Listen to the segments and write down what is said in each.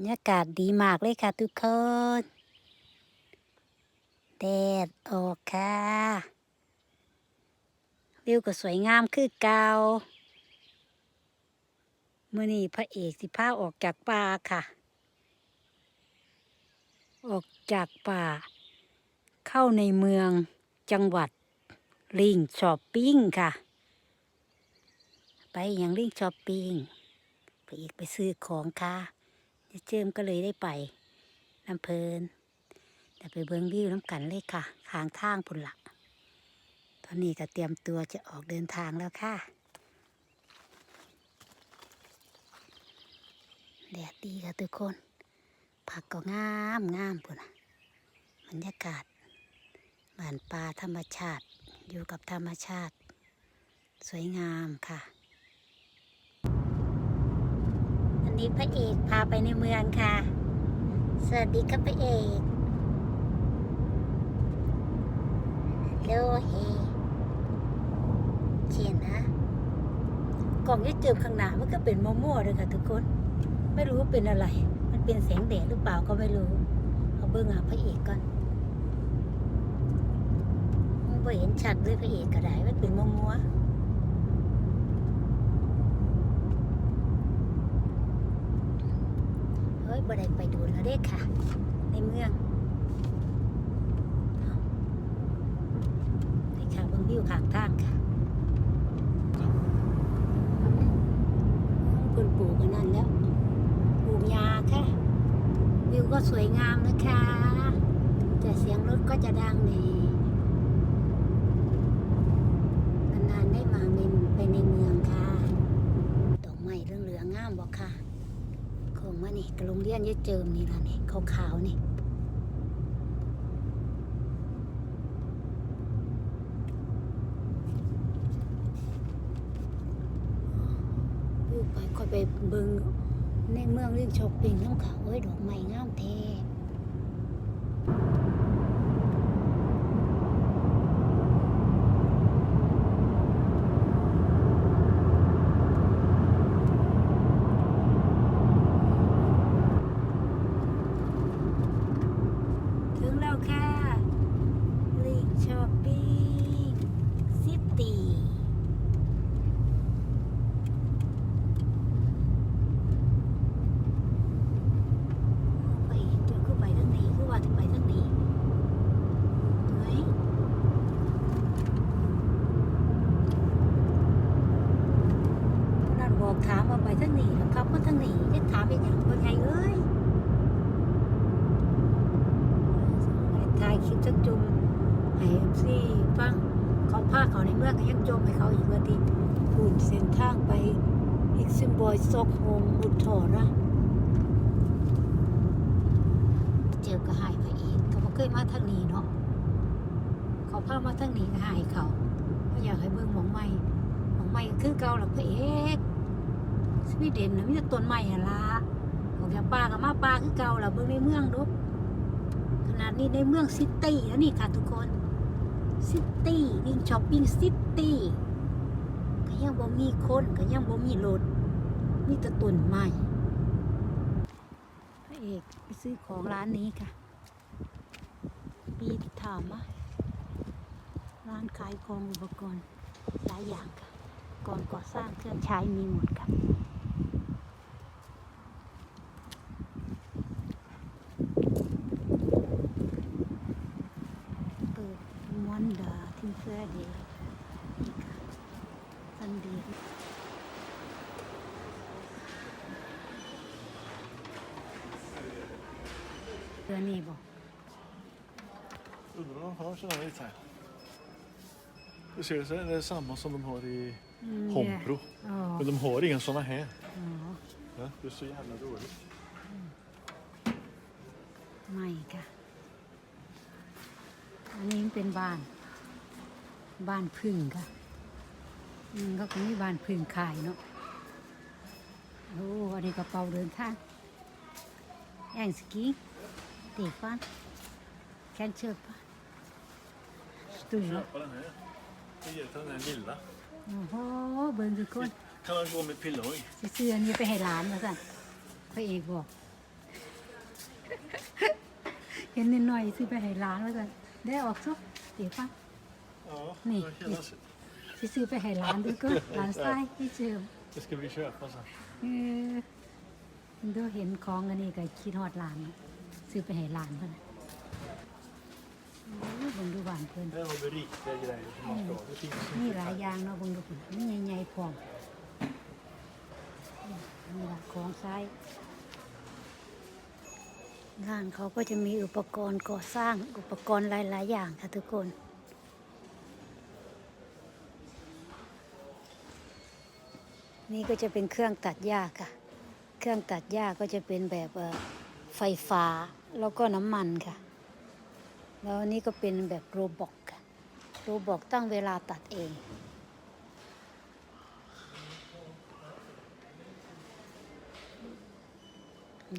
รยากาศดีมากเลยค่ะทุกคน แดดออกค่ะวิวก็สวยงามคือเกาเมื่อนี้พระเอกสิพาออกจากป่าค่ะ ออกจากป่า เข้าในเมืองจังหวัดลิงช้อปปิ้งค่ะ ไปอย่างลิงช้อปปิ้งพระเอกไปซื้อของค่ะ เจิมก็เลยได้ไปน้ำเพลินแต่ไปเบิ้งวิวน้ำกันเลยค่ะทางทางพุ่นละตอนนี้ก็เตรียมตัวจะออกเดินทางแล้วค่ะแดดดีค่ะทุกคน ผักก็งามงามพุ่นนะบรรยากาศเหมือนป่าธรรมชาติอยู่กับธรรมชาติ สวยงามค่ะ อั นี้พระเอกพาไปในเมืองค่ะ สวัสดีครับพระเอกโลเฮเขียนนะ กล่องที่เจิมข้างหน้ามันก็เป็นมั่วเลยค่ะทุกคน ไม่รู้ว่าเป็นอะไร มันเป็นแสงแดดหรือเปล่าก็ไม่รู้ เอาเบิ้องหาพระเอกก่อนไม่เห็นชัดเลยพระเอกก็ได้มันเป็นมัวๆเฮ้ย บ่ได้ไปดูแล้วเด้ค่ะ ในเมืองเอาไปค่ะเบิ้งวิวข้างทางค่ะคนปลูกกันนั่นแล้วปลูกยาค่ะ วิวก็สวยงามนะคะ แต่เสียงรถก็จะดังนี่านๆได้มาในไปในเมืองค่ะดอกไม้เหลืองๆงามบอกค่ะคงว่านี่ กระโรงเรียนยึดเจิมนี่ละนี่ขาวๆนี่ไปคอยไปเบิงในเมืองเรื่องช็อปปิ้งน้ำเขาเอ้ยดอกไม้งามเท่ถึงแล้วค่ะลิงช้อปปิ้งซิตี้ ไปเจอคือไปทั้งนี้คือว่าจะไปทั้งนี้เฮ้ยนั่นบอกถามว่าไปทั้งนี้แล้วครับว่าทั้งนี้จะถามเป็นอย่างว่าไงเอ้ยถ่ายคลิปจักจุมให้เอฟซีฟังเขาพาเขาในเมืองก็ยัง จมให้เขาอีกว่าทีพูดเส้นทางไปอีกซิมบอยซอกโฮมอุดถอนะเจอก็หายไปอีกเขาเคยมาทางนี้เนาะเขาพามาทางนี้ก็หายเขาเขาอยากให้เบิ่งหมองใหม่หมองใหม่ก็คือเก่าหลักพระเอกสวีเดนนะมีแต่ต้นใหม่หันล่ะออกจากป่าก็มาป่าคือเก่าล่ะเบิ่งในเมืองดูขนาดนี้ในเมืองซิตี้แล้วนี่ค่ะทุกคน ซิตี้วิ่งช้อปปิ้งซิตี้ก็ยังบ่มีคนก็ยังบ่มีรถมีแต่ต้นไม้พระเอกไปซื้อของร้านนี้ค่ะปีถามว่าร้านขายกองอุปกรณ์หลายอย่างค่ะก่อนก่อสร้างเครื่องใช้มีหมดค่ะ เปิดวันดาทิมเฟอร์เดย์นี่ค่ะ ซันเดย์เดือนนี้บอก Undrar om de har sådana lite här. Du ser, så är det samma som de har i อืม Hompro. อ๋อ Men de har inga sådana här. อ๋อ Ja, det är så jävla dåligt. ไม่ค่ะ อันนี้เป็นบ้าน บ้านพึ่งค่ะอืม เขาก็มีบ้านพึ่งขายเนาะโอ้อันนี้กระเป๋าเดินทางแองสกีเตะฟันแคนเชือกฟันสตุยเนาะ Köpa den här. Jag ger till den här lilla. โอ้โหเบิ่งทุกคน Kan man gå med pilloj? สิซื้ออันนี้ไปให้หลานมาสั่นพระเอกบอก เห็นนิดหน่อยซื้อไปให้ร้านแล้วกันได้ออกซุเดี๋ยวฟัง Ja, Nej. det var hela... สิซื้อไปให้ร้านดูก็ร้านไส้ที่เจิม Det ska vi köpa sen. เออมันดูเห็นของอันนี้ก็คิดฮอดร้านนะซื้อไปให้ร้านเพิ่นน่ะโอ้ยเบิ่งดูบ้านเพิ่น Här har vi riktiga grejer som man ska ha. Det finns มี inte หลาย där. อย่างเนาะเบิ่งดูพุ่นมีใหญ่ๆพร้อมนี่ล่ะของไส้ร้านเขาก็จะมีอุปกรณ์ก่อสร้างอุปกรณ์หลายๆอย่างค่ะทุกคน นี่ก็จะเป็นเครื่องตัดหญ้าค่ะ เครื่องตัดหญ้าก็จะเป็นแบบไฟฟ้าแล้วก็น้ำมันค่ะ แล้วนนี่ก็เป็นแบบโรบอทค่ะ โรบอทตั้งเวลาตัดเอง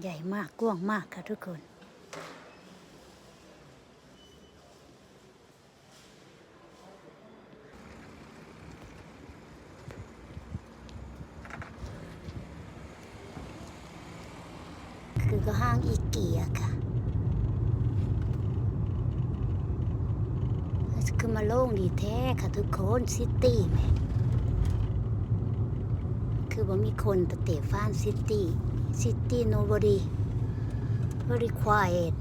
ใหญ่มากกว้างมากค่ะทุกคน ก็ห้างอีเกียค่ะคือมาโล่งดีแท้ค่ะทุกคนซิตี้แหมคือว่ามีคนแต่เตะฟานซิตี้ซิตี้ nobody very quiet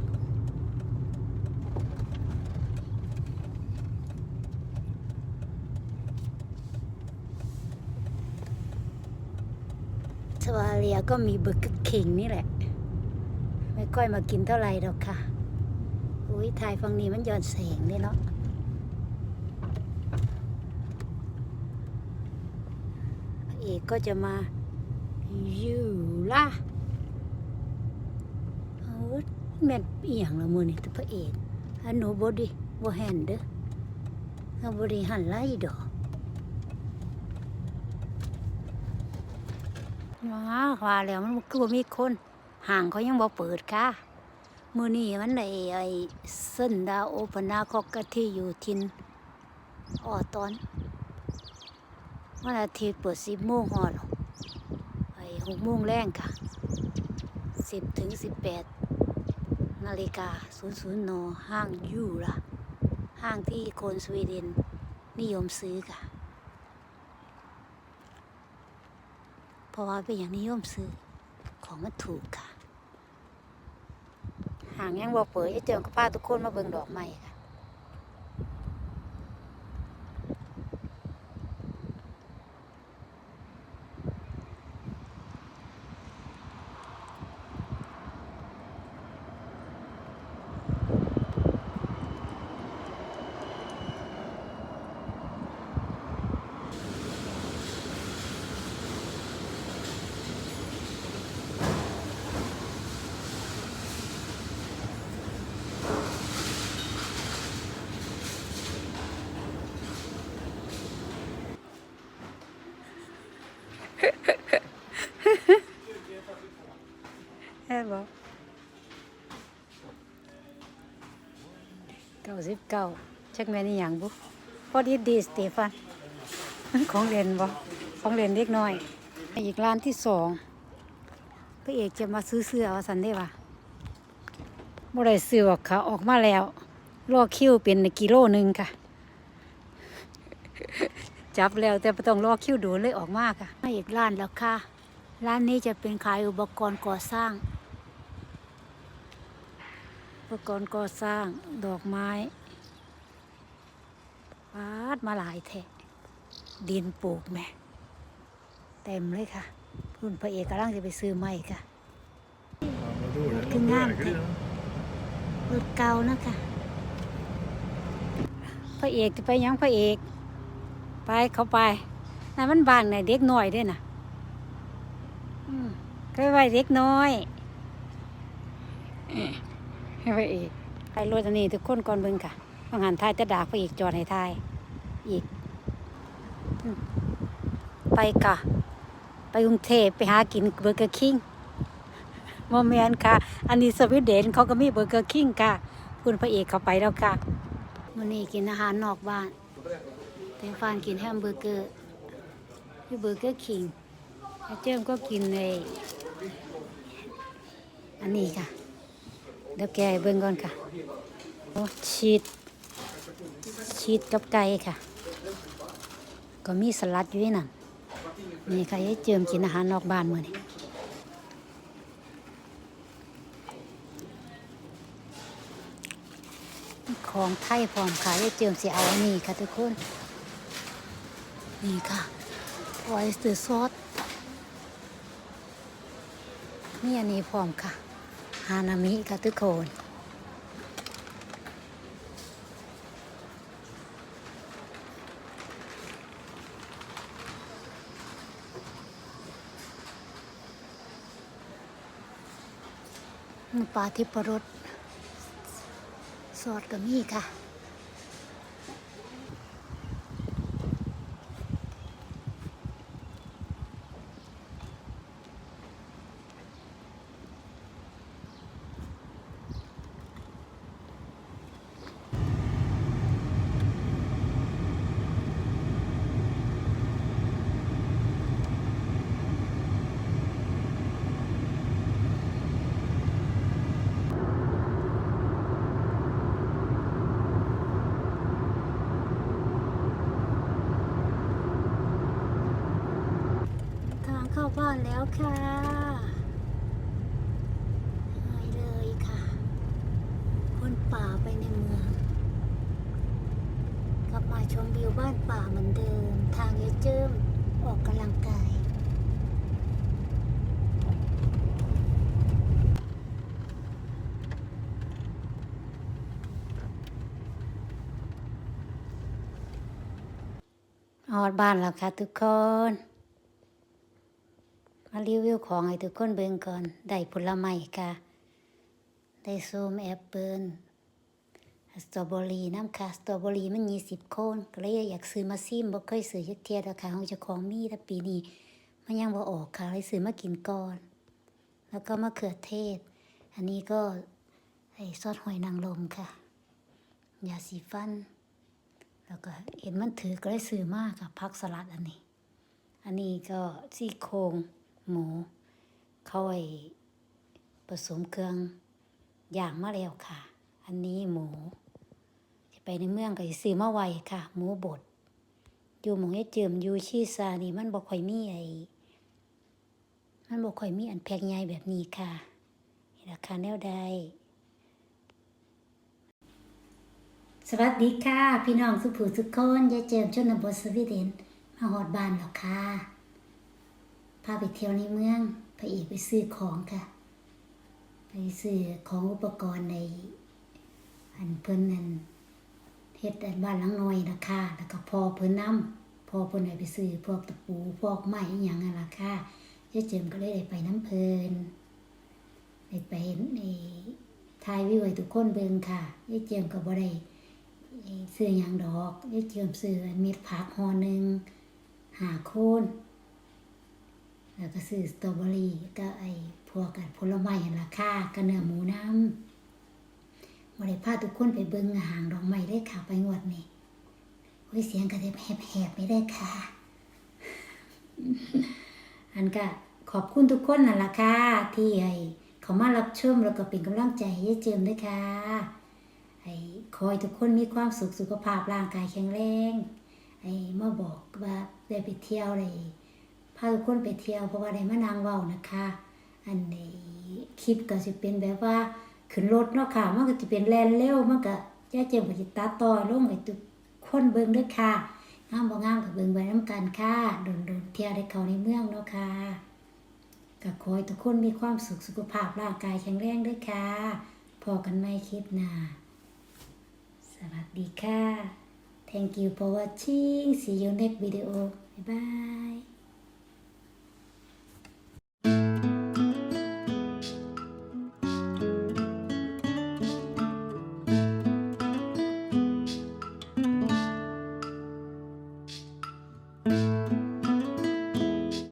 สวาเลียก็มีเบอร์เกอร์คิงนี่แหละ ไม่ค่อยมากินเท่าไหร่หรอกค่ะ อุ้ยถ่ายฝั่งนี้มันย้อนแสงเลยเนาะเอกก็จะมาอยู่ล่ะเออแม่นอียงละมือนี่ตัวพระเอกอันหนูบดีบแฮนเด้ออันบดีหันไล่ดอกว้าวว่าแล้วมันคือบ่มีคน ห่างเขายังบ่เปิดค่ะ มือนี้มันไอ้ไอ้เส้นดาวโอปนาคอกกะที่อยู่ทินออตอนวันอาทิตย์เปิดสิบโมงฮอดไอ้หกโมงแรงค่ะสิบถึงสิบแปดนาฬิกาศูนย์ศูนย์นห้างยูละห้างที่คนสวีเดนนิยมซื้อค่ะ เพราะว่าเป็นอย่างนิยมซื้อ ของมันถูกค่ะ ห่างยังบอกเปิดจะเจอกับป้าทุกคนมาเบิ่งดอกไม้ค่ะ สิบเก้าชักแม่นี่อย่างบุพอดีดีสเตฟานของเล่นบ่ของเล่นเล็กน้อย อีกร้านที่สองพระเอกจะมาซื้อเสื้อเอาสันได้ปะบ่ได้ซื้อหรอกค่ะออกมาแล้วรอคิวเป็นกิโลหนึ่งค่ะ จับแล้วแต่ต้องรอคิวดูเลยออกมาค่ะมาอีกร้านแล้วค่ะ ร้านนี้จะเป็นขายอุปกรณ์ก่อสร้าง ปกรณ์ก่อสร้างดอกไม้ปาดมาหลายแทะดินปลูกแม่เต็มเลยค่ะคุณพระเอกกำลังจะไปซื้อไม้ค่ะ Ja, vad roligt. Vilken Vad namn. väger det? รถเก่านะคะพระเอกจะไปยังพระเอก ไปเขาไปนั่นมันบางในเด็กน้อยด้วยนะอืมก็ไปไว้เด็กน้อยเอ้ย ให้พระเอกไปรถอันนี้ทุกคนก่อนเบิ่งค่ะบางหันทายจะด่าพระเอกจอดให้ทายอีก ไปค่ะไปกรุงเทพไปหากินเบอร์เกอร์คิงโมเมนค่ะ อันนี้สวีเดนเขาก็มีเบอร์เกอร์คิงค่ะ คุณพระเอกเขาไปแล้วค่ะวันนี้กินอาหารนอกบ้านแต่ฟานกินแฮมเบอร์เกอร์ที่เบอร์เกอร์คิงแล้วเจิมก็กินในอันนี้ค่ะ แล้วแกเบิ่งก่อนค่ะชีสชีสกับไก่ค่ะ ก็มีสลัดอยู่นั่นนี่ค่ะยายเจิมกินอาหารนอกบ้านมื้อนี้ของไทยพร้อมค่ะยายเจิมสิเอาอันนี้ค่ะทุกคน นี่ค่ะออยสเตอร์ซอสนี่อันนี้พร้อมค่ะานามิค่ะทุกคนปลาทิพรสซอสก็มีค่ะ ทางเข้าบ้านแล้ว ค่ะหายเลยค่ะ คนป่าไปในเมือง กลับมาชมวิวบ้านป่าเหมือนเดิม ทางยายเจิมออกกำลังกายออดบ้านแล้วค่ะทุกคน มารีวิวของให้ทุกคนเบิ่งก่อน ได้ผลไม้ค่ะ ได้ส้มแอปเปิลสตรอเบอรี่น้ำค่ะ สตรอเบอรี่มันยี่สิบโคนก็เลยอยากซื้อมาซิมบ่เคยซื้อยักเทียราคาของเจ้าของมีแต่ปีนี้มันยังบ่ออกค่ะเลยซื้อมากินก่อน แล้วก็มะเขือเทศ อันนี้ก็ไอ้ซอสหอยนางรมค่ะยาสีฟัน แล้วก็เห็นมันถือก็เลยซื้อมากค่ะพักสลัดอันนี้ อันนี้ก็ซี่โครง หมู เข้าไอ้ผสมเครื่องอย่างมาแล้วค่ะ อันนี้หมูจะไปในเมืองก็ซื้อมาไว้ค่ะ หมูบดอยู่หมองไอ้เจิมอยู่ชีซานี่มันบ่ค่อยมีไอมันบ่ค่อยมีอันแพงใหญ่แบบนี้ค่ะราคาแนวใดสวัสดีค่ะ พี่น้องสุภูทุกคนยายเจิมชนบทสวีเดน มาหอดบ้านแล้วค่ะ พาไปเที่ยวในเมืองพระเอกไปซื้อของค่ะ ไปซื้อของอุปกรณ์ใน อันเพิ่นนั่นเฮ็ดอันบ้านหลังน้อยนะคะแล้วก็พอเพิ่นนำพอเพิ่นให้ไปซื้อพวกตะปูพวกไม้อหย่างนั่นล่ะค่ะยายเจิมก็เลยได้ไปน้ำเพิ่นได้ไปเห็นในถ่ายวิวให้ทุกคนเบิ่งค่ะยายเจิมก็บ่ได้ซื้อหยังดอกได้เจิมซื้อเม็ดผักห่อหนึ่งหาโคน แล้วก็ซื้อสตรอเบอรี่ก็ไอ้พวกกันผลไม้หั่นราคาก็เนื้อหมูน้ำบ่ได้พาทุกคนไปเบิ่งหางดอกไม้ได้ค่ะไปงวดนี้โอ้ยเสียงกระเทบแหบๆไม่ได้ค่ะ อันก็ขอบคุณทุกคนนั่นล่ะค่ะที่ให้เขามารับชมแล้วก็เป็นกำลังใจให้เจิมด้วยค่ะให้คอยทุกคนมีความสุขสุขภาพร่างกายแข็งแรงให้มาบอกว่าได้ไปเที่ยวเลย พาทุกคนไปเที่ยวเพราะว่าได้มานางเว้านะคะ อันนี้คลิปก็จะเป็นแบบว่าขึ้นรถเนาะค่ะ มันก็จะเป็นแลนเร็วมันก็จะเจ็บก็จะตัดต่อลงให้ทุกคนเบิ่งด้วยค่ะงามบ่งามก็เบิ่งไปน้ำกันค่ะโดนๆเที่ยวได้เขาในเมืองเนาะค่ะก็ขอให้ทุกคนมีความสุขสุขภาพร่างกายแข็งแรงด้วยค่ะพอกันไม่คลิปหน้าสวัสดีค่ะ Thank you for watching see you next video bye bye